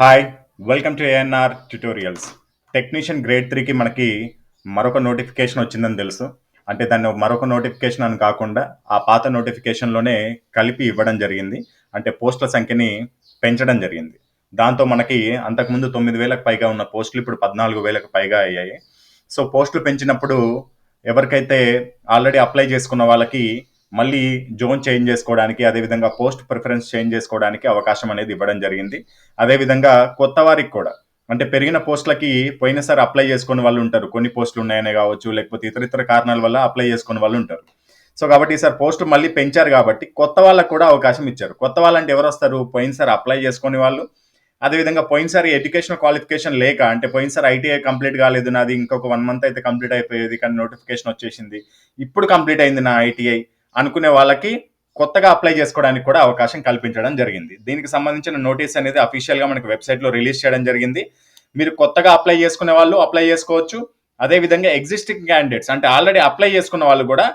Hi welcome to ANR tutorials technician grade త్రీకి మనకి మరొక నోటిఫికేషన్ వచ్చిందని తెలుసు. అంటే దాన్ని మరొక నోటిఫికేషన్ అని కాకుండా ఆ పాత నోటిఫికేషన్లోనే కలిపి ఇవ్వడం జరిగింది. అంటే పోస్టుల సంఖ్యని పెంచడం జరిగింది. దాంతో మనకి అంతకుముందు తొమ్మిది వేలకు పైగా ఉన్న పోస్టులు ఇప్పుడు పద్నాలుగు వేలకు పైగా అయ్యాయి. సో పోస్టులు పెంచినప్పుడు ఎవరికైతే ఆల్రెడీ అప్లై చేసుకున్న వాళ్ళకి మళ్ళీ జోన్ చేంజ్ చేసుకోవడానికి అదేవిధంగా పోస్ట్ ప్రిఫరెన్స్ చేంజ్ చేసుకోవడానికి అవకాశం అనేది ఇవ్వడం జరిగింది. అదేవిధంగా కొత్త వారికి కూడా అంటే పెరిగిన పోస్టులకి పోయినసారి అప్లై చేసుకునే వాళ్ళు ఉంటారు. కొన్ని పోస్టులు ఉన్నాయనే కావచ్చు లేకపోతే ఇతర ఇతర కారణాల వల్ల అప్లై చేసుకునే వాళ్ళు ఉంటారు. సో కాబట్టి ఈసారి పోస్ట్ మళ్ళీ పెంచారు కాబట్టి కొత్త వాళ్ళకు కూడా అవకాశం ఇచ్చారు. కొత్త వాళ్ళంటే ఎవరు వస్తారు? పోయినసారి అప్లై చేసుకునే వాళ్ళు. అదేవిధంగా పోయినసారి ఎడ్యుకేషన్ క్వాలిఫికేషన్ లేక అంటే పోయినసారి ఐటీఐ కంప్లీట్ కాలేదు నాది ఇంకొక వన్ మంత్ అయితే కంప్లీట్ అయిపోయేది కానీ నోటిఫికేషన్ వచ్చేసింది. ఇప్పుడు కంప్లీట్ అయింది నా ఐటీఐ. అనుకునే వాళ్ళకి కొత్తగా అప్లై చేసుకోవడానికి కూడా అవకాశం కల్పించడం జరిగింది. దీనికి సంబంధించిన నోటీస్ అనేది అఫీషియల్గా మనకి వెబ్సైట్లో రిలీజ్ చేయడం జరిగింది. మీరు కొత్తగా అప్లై చేసుకునే వాళ్ళు అప్లై చేసుకోవచ్చు. అదే విధంగా ఎగ్జిస్టింగ్ క్యాండిడేట్స్ అంటే ఆల్రెడీ అప్లై చేసుకున్న వాళ్ళు కూడా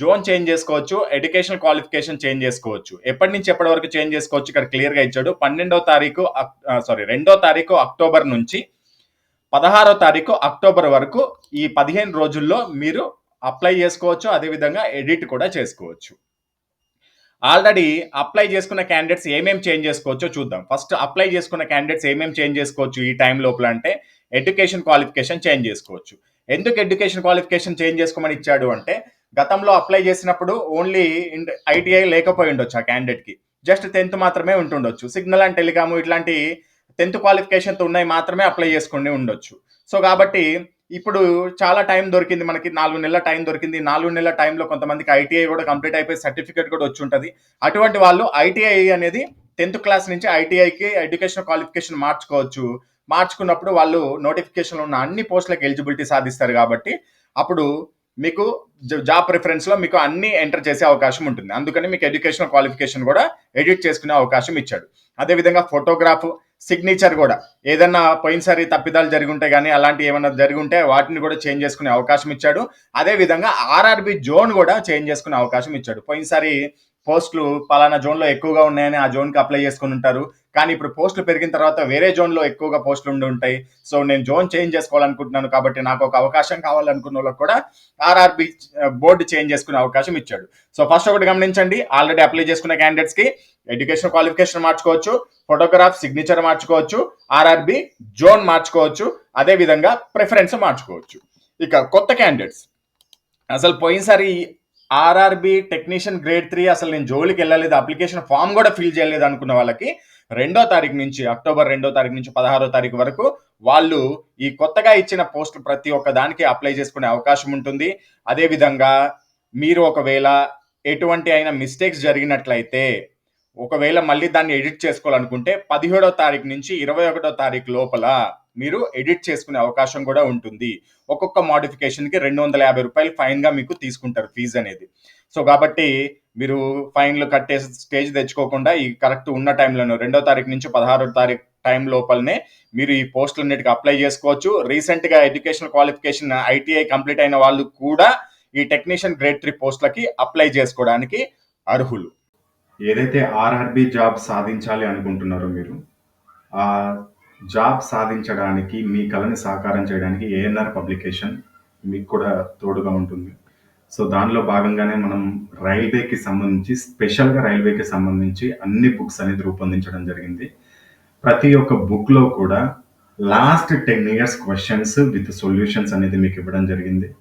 జోన్ చేంజ్ చేసుకోవచ్చు ఎడ్యుకేషన్ క్వాలిఫికేషన్ చేంజ్ చేసుకోవచ్చు. ఎప్పటి నుంచి ఎప్పటి వరకు చేంజ్ చేసుకోవచ్చు ఇక్కడ క్లియర్గా ఇచ్చాడు. పన్నెండో తారీఖు సారీ రెండో తారీఖు అక్టోబర్ నుంచి పదహారో తారీఖు అక్టోబర్ వరకు ఈ పదిహేను రోజుల్లో మీరు అప్లై చేసుకోవచ్చు అదేవిధంగా ఎడిట్ కూడా చేసుకోవచ్చు. ఆల్రెడీ అప్లై చేసుకున్న క్యాండిడేట్స్ ఏమేమి చేంజ్ చేసుకోవచ్చో చూద్దాం. ఫస్ట్ అప్లై చేసుకున్న క్యాండిడేట్స్ ఏమేమి చేంజ్ చేసుకోవచ్చు ఈ టైం లోపల అంటే ఎడ్యుకేషన్ క్వాలిఫికేషన్ చేంజ్ చేసుకోవచ్చు. ఎందుకు ఎడ్యుకేషన్ క్వాలిఫికేషన్ చేంజ్ చేసుకోమని ఇచ్చాడు అంటే గతంలో అప్లై చేసినప్పుడు ఓన్లీ ఐటీఐ లేకపోయి ఉండొచ్చు ఆ క్యాండిడేట్కి జస్ట్ టెన్త్ మాత్రమే ఉంటుండొచ్చు. సిగ్నల్ అండ్ టెలికాము ఇట్లాంటి టెన్త్ క్వాలిఫికేషన్తో ఉన్నాయి మాత్రమే అప్లై చేసుకుని ఉండొచ్చు. సో కాబట్టి ఇప్పుడు చాలా టైం దొరికింది మనకి నాలుగు నెలల టైం దొరికింది. నాలుగు నెలల టైంలో కొంతమందికి ఐటీఐ కూడా కంప్లీట్ అయిపోయి సర్టిఫికేట్ కూడా వచ్చి ఉంటుంది. అటువంటి వాళ్ళు ఐటీఐ అనేది టెన్త్ క్లాస్ నుంచి ఐటీఐకి ఎడ్యుకేషన్ క్వాలిఫికేషన్ మార్చుకోవచ్చు. మార్చుకున్నప్పుడు వాళ్ళు నోటిఫికేషన్లో ఉన్న అన్ని పోస్టులకు ఎలిజిబిలిటీ సాధిస్తారు కాబట్టి అప్పుడు మీకు జాబ్ ప్రిఫరెన్స్లో మీకు అన్ని ఎంటర్ చేసే అవకాశం ఉంటుంది. అందుకని మీకు ఎడ్యుకేషనల్ క్వాలిఫికేషన్ కూడా ఎడిట్ చేసుకునే అవకాశం ఇచ్చాడు. అదేవిధంగా ఫోటోగ్రాఫ్ సిగ్నేచర్ కూడా. ఏదన్నా పోయినసారి తప్పిదాలు జరుగుంటే కానీ అలాంటి ఏమైనా జరిగి ఉంటే వాటిని కూడా చేంజ్ చేసుకునే అవకాశం ఇచ్చాడు. అదే విధంగా ఆర్ఆర్బి జోన్ కూడా చేంజ్ చేసుకునే అవకాశం ఇచ్చాడు. పోయినసారి పోస్టులు పలానా జోన్లో ఎక్కువగా ఉన్నాయని ఆ జోన్కి అప్లై చేసుకుని ఉంటారు. కానీ ఇప్పుడు పోస్టులు పెరిగిన తర్వాత వేరే జోన్లో ఎక్కువగా పోస్టులు ఉండి ఉంటాయి. సో నేను జోన్ చేంజ్ చేసుకోవాలనుకుంటున్నాను కాబట్టి నాకు ఒక అవకాశం కావాలనుకున్న వాళ్ళకి కూడా ఆర్ఆర్బి బోర్డు చేంజ్ చేసుకునే అవకాశం ఇచ్చాడు. సో ఫస్ట్ ఒకటి గమనించండి. ఆల్రెడీ అప్లై చేసుకున్న క్యాండిడేట్స్కి ఎడ్యుకేషన్ క్వాలిఫికేషన్ మార్చుకోవచ్చు ఫోటోగ్రాఫ్ సిగ్నేచర్ మార్చుకోవచ్చు ఆర్ఆర్బి జోన్ మార్చుకోవచ్చు అదే విధంగా ప్రిఫరెన్స్ మార్చుకోవచ్చు. ఇక కొత్త క్యాండిడేట్స్ అసలు పోయినసారి ఆర్ఆర్బి టెక్నీషియన్ గ్రేడ్ త్రీ అసలు నేను జోలికి వెళ్ళలేదు. అప్లికేషన్ ఫామ్ కూడా ఫిల్ చేయలేదు అనుకున్న వాళ్ళకి రెండో తారీఖు నుంచి అక్టోబర్ రెండో తారీఖు నుంచి పదహారో తారీఖు వరకు వాళ్ళు ఈ కొత్తగా ఇచ్చిన పోస్ట్ ప్రతి ఒక్క దానికి అప్లై చేసుకునే అవకాశం ఉంటుంది. అదేవిధంగా మీరు ఒకవేళ ఎటువంటి అయినా మిస్టేక్స్ జరిగినట్లయితే ఒకవేళ మళ్ళీ దాన్ని ఎడిట్ చేసుకోవాలనుకుంటే పదిహేడో తారీఖు నుంచి ఇరవై ఒకటో తారీఖు లోపల మీరు ఎడిట్ చేసుకునే అవకాశం కూడా ఉంటుంది. ఒక్కొక్క మోడిఫికేషన్కి రెండు వందల యాభై రూపాయలు ఫైన్గా మీకు తీసుకుంటారు ఫీజు అనేది. సో కాబట్టి మీరు ఫైన్లు కట్టే స్టేజ్ తెచ్చుకోకుండా ఈ కరెక్ట్ ఉన్న టైంలోనే రెండో తారీఖు నుంచి పదహారో తారీఖు టైం లోపలనే మీరు ఈ పోస్టులన్నిటికీ అప్లై చేసుకోవచ్చు. రీసెంట్గా ఎడ్యుకేషన్ క్వాలిఫికేషన్ ఐటీఐ కంప్లీట్ అయిన వాళ్ళు కూడా ఈ టెక్నీషియన్ గ్రేడ్ త్రీ పోస్టులకి అప్లై చేసుకోవడానికి అర్హులు. ఏదైతే ఆర్ఆర్బి జాబ్ సాధించాలి అనుకుంటున్నారో మీరు జాబ్ సాధించడానికి మీ కళని సాకారం చేయడానికి ఏఎన్ఆర్ పబ్లికేషన్ మీకు కూడా తోడుగా ఉంటుంది. సో దానిలో భాగంగానే మనం రైల్వేకి సంబంధించి స్పెషల్గా రైల్వేకి సంబంధించి అన్ని బుక్స్ అనేది రూపొందించడం జరిగింది. ప్రతి ఒక్క బుక్లో కూడా last ten years questions with solutions అనేది మీకు ఇవ్వడం జరిగింది.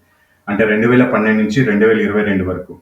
అంటే రెండు వేల పన్నెండు నుంచి రెండు వేల ఇరవై రెండు వరకు.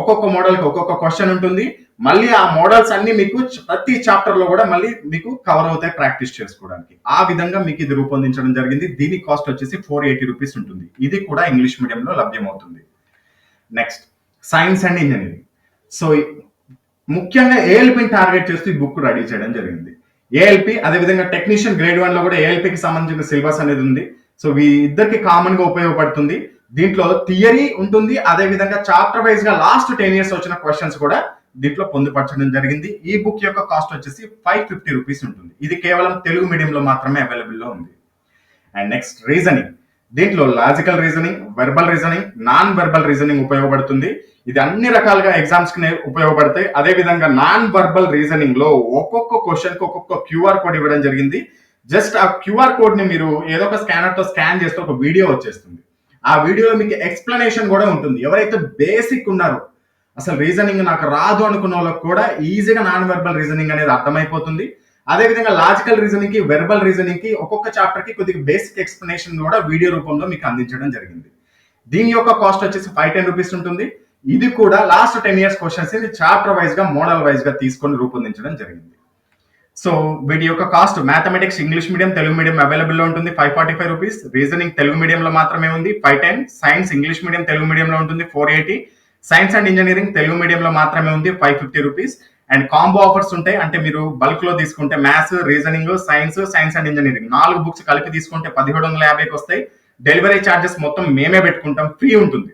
ఒక్కొక్క మోడల్కి ఒక్కొక్క క్వశ్చన్ ఉంటుంది. మళ్ళీ ఆ మోడల్స్ అన్ని మీకు ప్రతి చాప్టర్లో కూడా మళ్ళీ మీకు కవర్ అవుతాయి ప్రాక్టీస్ చేసుకోవడానికి. ఆ విధంగా మీకు ఇది రూపొందించడం జరిగింది. దీని కాస్ట్ వచ్చేసి ఫోర్ ఎయిటీ రూపీస్ ఉంటుంది. ఇది కూడా ఇంగ్లీష్ మీడియంలో లభ్యమవుతుంది. Next science and engineering so ముఖ్యంగా ఏఎల్పి టార్గెట్ చేస్తూ ఈ బుక్ రెడీ చేయడం జరిగింది. ఏఎల్పి అదేవిధంగా టెక్నీషియన్ గ్రేడ్ వన్లో కూడా ఏఎల్పికి సంబంధించిన సిలబస్ అనేది ఉంది. సో వీ ఇద్దరికి కామన్గా ఉపయోగపడుతుంది. దీంట్లో థియరీ ఉంటుంది. అదే విధంగా చాప్టర్ వైజ్గా లాస్ట్ టెన్ ఇయర్స్ వచ్చిన క్వశ్చన్స్ కూడా దీంట్లో పొందుపరచడం జరిగింది. ఈ బుక్ యొక్క కాస్ట్ వచ్చేసి ఫైవ్ ఫిఫ్టీ రూపీస్ ఉంటుంది. ఇది కేవలం తెలుగు మీడియంలో మాత్రమే అవైలబుల్లో ఉంది. అండ్ నెక్స్ట్ రీజనింగ్ దీంట్లో logical reasoning verbal reasoning non verbal reasoning ఉపయోగపడుతుంది. ఇది అన్ని రకాలుగా ఎగ్జామ్స్కి ఉపయోగపడతాయి. అదే విధంగా నాన్ వెర్బల్ రీజనింగ్లో ఒక్కొక్క క్వశ్చన్కి ఒక్కొక్క క్యూఆర్ కోడ్ ఇవ్వడం జరిగింది. జస్ట్ ఆ క్యూఆర్ కోడ్ని మీరు ఏదో ఒక స్కానర్తో స్కాన్ చేస్తే ఒక వీడియో వచ్చేస్తుంది. ఆ వీడియోలో మీకు ఎక్స్ప్లెనేషన్ కూడా ఉంటుంది. ఎవరైతే బేసిక్ ఉన్నారో అసలు రీజనింగ్ నాకు రాదు అనుకున్న వాళ్ళకి కూడా ఈజీగా నాన్ వెర్బల్ రీజనింగ్ అనేది అర్థమైపోతుంది. అదే విధంగా లాజికల్ రీజనింగ్కి వెర్బల్ రీజనింగ్కి ఒక్కొక్క చాప్టర్కి కొద్దిగా బేసిక్ ఎక్స్ప్లెనేషన్ కూడా వీడియో రూపంలో మీకు అందించడం జరిగింది. దీని యొక్క కాస్ట్ వచ్చేసి ఫైవ్ టెన్ రూపీస్ ఉంటుంది. ఇది కూడా లాస్ట్ టెన్ ఇయర్స్ క్వశ్చన్స్ ఇది చాప్టర్ వైజ్గా మోడల్ వైజ్గా తీసుకొని రూపొందించడం జరిగింది. సో వీటి యొక్క cost mathematics English medium Telugu medium అవైలబుల్లో ఉంటుంది. Five forty five rupees. Reasoning Telugu మీడియంలో మాత్రమే ఉంది. Five ten. Science English medium Telugu మీడియంలో ఉంటుంది. Four eighty. Science and engineering Telugu మీడియంలో మాత్రమే ఉంది. Five fifty rupees. And combo offers ఉంటాయి. అంటే మీరు బల్క్లో తీసుకుంటే maths reasoning science science and engineering నాలుగు బుక్స్ కలిపి తీసుకుంటే పదిహేడు వందల యాభైకి వస్తాయి. డెలివరీ ఛార్జెస్ మొత్తం మేమే పెట్టుకుంటాం. ఫ్రీ ఉంటుంది.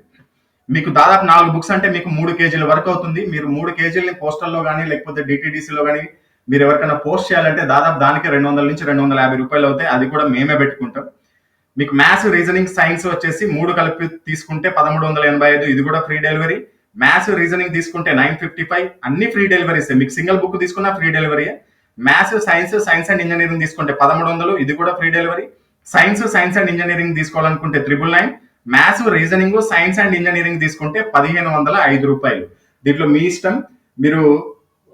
మీకు దాదాపు నాలుగు బుక్స్ అంటే మీకు మూడు కేజీల వరకు అవుతుంది. మీరు మూడు కేజీలని పోస్టల్లో కానీ లేకపోతే డిటీడీసీలో కానీ మీరు ఎవరికైనా పోస్ట్ చేయాలంటే దాదాపు దానికి రెండు వందల నుంచి రెండు వందల యాభై రూపాయలు అవుతాయి. అది కూడా మేమే పెట్టుకుంటాం. మీకు మ్యాథ్స్ రీజనింగ్ సైన్స్ వచ్చేసి మూడు కలిపి తీసుకుంటే పదమూడు వందల ఎనభై ఐదు ఇది కూడా ఫ్రీ డెలివరీ మ్యాథ్స్ రీజనింగ్ తీసుకుంటే నైన్ ఫిఫ్టీ ఫైవ్ అన్ని ఫ్రీ డెలివరీస్ మీకు సింగిల్ బుక్ తీసుకున్నా free delivery maths science science and engineering తీసుకుంటే పదమూడు వందలు ఇది కూడా free delivery science science and engineering తీసుకోవాలనుకుంటే triple nine maths reasoning science and engineering తీసుకుంటే పదిహేను వందల ఐదు రూపాయలు. దీంట్లో మీ ఇష్టం. మీరు